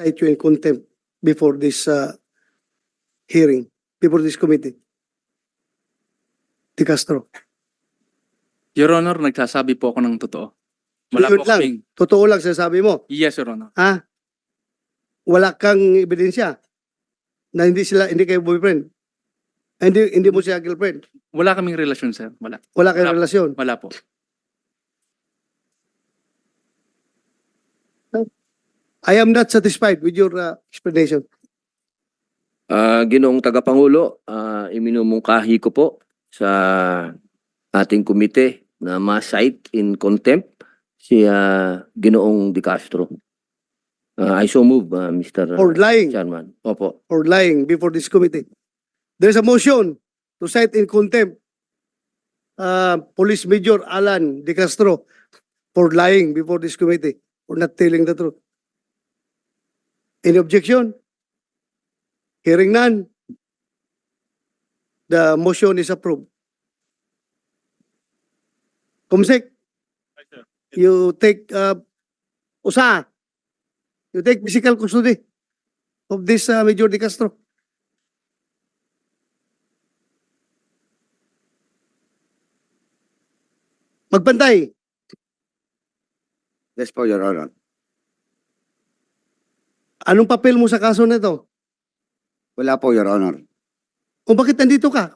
cite you in contempt before this uh, hearing, before this committee. De Castro. Your Honor, nagsasabi po ako ng totoo. Wala Yun po lang. kaming... Totoo lang sinasabi mo. Yes, Your Honor. Ha? Wala kang ebidensya na hindi sila, hindi kayo boyfriend. Hindi, hindi mo siya girlfriend. Wala kaming relasyon, sir. Wala. Wala kayong Wala. relasyon. Wala po. I am not satisfied with your uh, explanation. Ah, Ginoong Tagapangulo, ah, iminumungkahi ko po sa ating komite na ma-cite in contempt si ah, Ginoong De Castro. Ah, I so move, ah, Mr. For lying. Chairman. Opo. or lying before this committee. There's a motion to cite in contempt uh, Police Major Alan De Castro for lying before this committee for not telling the truth. Any objection? Hearing none. The motion is approved. Kumsik, you take uh, usa. You take physical custody of this uh, Major De Castro. Magbantay. Yes po, Your Honor. Anong papel mo sa kaso na ito? Wala po, Your Honor. Kung bakit nandito ka?